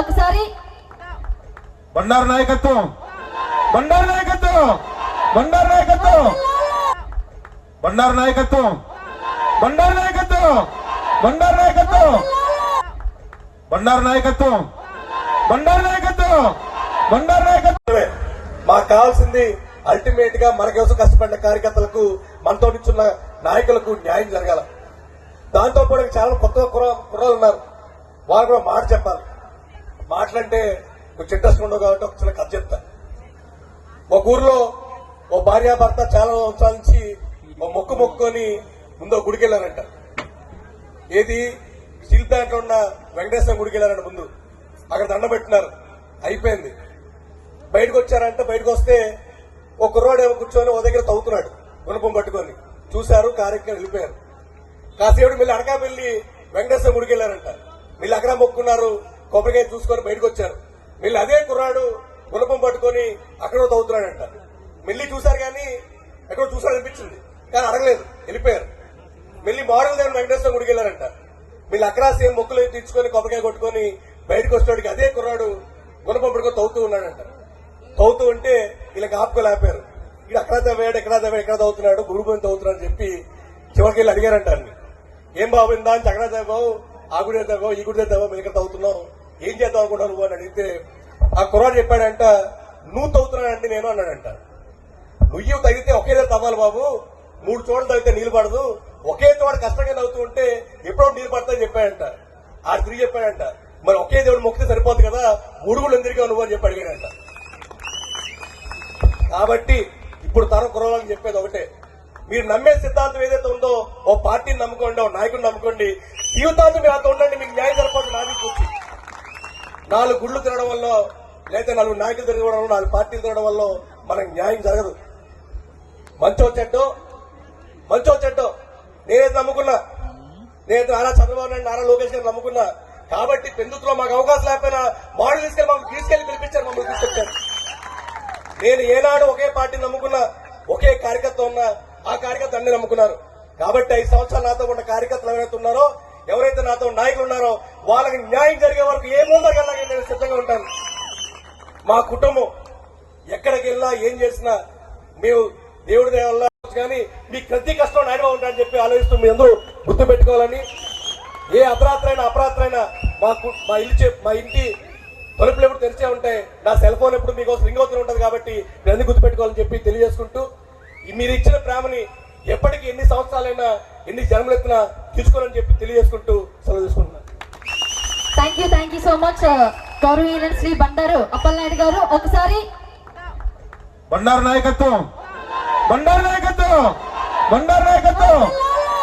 ఒకసారి. బండారు నాయకత్వం. బండారు నాయకత్వం. బండారు నాయకత్వం. బండారు నాయకత్వం. బండారు నాయకత్వం. బండారు నాయకత్వం. బండారు నాయకత్వం. బండారు నాయకత్వం. బండారు నాయకత్వం. మాకు కావాల్సింది అల్టిమేట్గా మన కోసం కష్టపడిన కార్యకర్తలకు మనతో నిల్చున్న నాయకులకు న్యాయం జరగాల. దాంతో పాటు చాలా కొత్త కుర్ర కుర్రాలు ఉన్నారు వాళ్ళు కూడా మాట చెప్పాలి. మాటలంటే ఒక చిట్టస్ ఉండవు కాబట్టి ఒక చిన్న కథ చెప్తా. ఒక ఊర్లో ఓ భార్యాభర్త చాలా సంవత్సరాల నుంచి ఓ మొక్కు మొక్కుకొని ముందు గుడికి వెళ్ళారంట. ఏది? స్టీల్ ప్లాంట్లో ఉన్న వెంకటేశ్వర గుడికి వెళ్ళారంట ముందు. అక్కడ దండ పెట్టినారు. అయిపోయింది. బయటకు వచ్చారంటే. బయటకు వస్తే ఒక కుర్రాడు ఏమో కూర్చొని ఓ దగ్గర తవ్వుతున్నాడు. గుణపం పట్టుకొని. చూశారు కార్యక్రమం వెళ్ళిపోయారు. కాసేపు మళ్ళీ అనకాపల్లి వెంకటేశ్వర గుడికి వెళ్ళారంట. వీళ్ళు అక్కడ మొక్కున్నారు కొబ్బరికాయ చూసుకొని బయటకు వచ్చారు. వీళ్ళు అదే కుర్రాడు గుణపం పట్టుకొని అక్కడ తవ్వుతున్నాడంట. మిల్లి చూశారు కానీ ఎక్కడో చూసారు అనిపించింది. కానీ అడగలేదు. వెళ్ళిపోయారు. మిల్లి మోడల్ దేవుడు వెంకటేశ్వర గుడికి వెళ్ళారంట. వీళ్ళు అక్కడ సేమ్ మొక్కులు తీర్చుకొని కొబ్బరికాయ కొట్టుకొని బయటకు వచ్చేవాడికి అదే కుర్రాడు గుణపం పట్టుకొని తవ్వుతూ ఉన్నాడంట. తవ్వుతూ ఉంటే వీళ్ళకి ఆపుకోలేపారు ఇక్కడ అక్కడ తవ్వాడు ఎక్కడ తవ్వాడు ఎక్కడ తవ్వుతున్నాడు గురువు తవ్వుతున్నాడు అని చెప్పి చివరికి వెళ్ళి అడిగారంట ఏం బాబు ఇందా అని అక్కడ తవ్వావు ఆ గుడి వెళ్తావో ఈ గుడి వెళ్తావో మేము ఇక్కడ తవ్వుతున్నావు ఏం చేద్దాం అనుకుంటావు నువ్వు అని అడిగితే ఆ కుర్రాడు చెప్పాడంట నువ్వు తవ్వుతున్నానండి నేను అన్నాడంట. నువ్వు తగితే ఒకే దగ్గర తవ్వాలి బాబు. మూడు చోట్ల తగ్గితే నీళ్ళు పడదు. ఒకే చోట కష్టంగా తవ్వుతూ ఉంటే ఎప్పుడో నీళ్ళు పడతాయని చెప్పాడంట. ఆ తిరిగి చెప్పాడంట మరి ఒకే దేవుడు మొక్కితే సరిపోదు కదా? మూడు కూడా ఎందుకు నువ్వు? అని చెప్పి అడిగాడంట. కాబట్టి ఇప్పుడు తరం కురవాలని చెప్పేది ఒకటే. మీరు నమ్మే సిద్ధాంతం ఏదైతే ఉందో ఓ పార్టీని నమ్ముకోండి ఓ నాయకుడిని నమ్ముకోండి జీవితాంతం మీరు అంత ఉండండి మీకు న్యాయం జరపదు నాది కూర్చి నాలుగు గుళ్ళు తినడం వల్ల లేదా నాలుగు నాయకులు తిరగడం వల్ల నాలుగు పార్టీలు తిరగడం వల్ల మనకు న్యాయం జరగదు. మంచో చెడ్డో? మంచో చెడ్డో? నేనైతే నమ్ముకున్నా. నేనైతే నారా చంద్రబాబు నాయుడు నారా లోకేష్ గారు నమ్ముకున్నా. కాబట్టి పెందుతులో మాకు అవకాశం లేకపోయినా మోడల్ తీసుకెళ్ళి మమ్మల్ని తీసుకెళ్ళి పిలిపించారు మమ్మల్ని తీసుకొచ్చారు. నేను ఏనాడు ఒకే పార్టీ నమ్ముకున్నా ఒకే కార్యకర్త ఉన్నా ఆ కార్యకర్త అన్ని నమ్ముకున్నారు. కాబట్టి ఐదు సంవత్సరాలు నాతో ఉన్న కార్యకర్తలు ఎవరైతే ఉన్నారో ఎవరైతే నాతో నాయకులు ఉన్నారో వాళ్ళకి న్యాయం జరిగే వరకు ఏ ముందరికి వెళ్ళాలని నేను సిద్ధంగా ఉంటాను మా కుటుంబం ఎక్కడికి వెళ్ళినా ఏం చేసినా మేము దేవుడి దయ వల్ల కానీ మీ ప్రతి కష్టం నాయనగా ఉంటాడని చెప్పి ఆలోచిస్తూ మీ అందరూ గుర్తు పెట్టుకోవాలని ఏ అపరాత్రైనా అపరాత్రైనా మాకు మా ఇల్లు మా ఇంటి తలుపులు ఎప్పుడు తెరిచే ఉంటాయి. నా సెల్ ఫోన్ ఎప్పుడు మీకోసం రింగ్ అవుతూనే ఉంటుంది కాబట్టి మీరు అన్ని గుర్తుపెట్టుకోవాలని చెప్పి తెలియజేసుకుంటూ మీరు ఇచ్చిన ప్రేమని ఎప్పటికీ ఎన్ని సంవత్సరాలైనా ఎన్ని జన్మలెత్తినా తీసుకోవాలని చెప్పి తెలియజేసుకుంటూ సెలవు తీసుకుంటున్నాను. Thank you thank you so much గౌరవనీయులైన శ్రీ బండారు అప్పలనాయుడు గారు ఒకసారి బండారు నాయకత్వం బండారు నాయకత్వం బండారు నాయకత్వం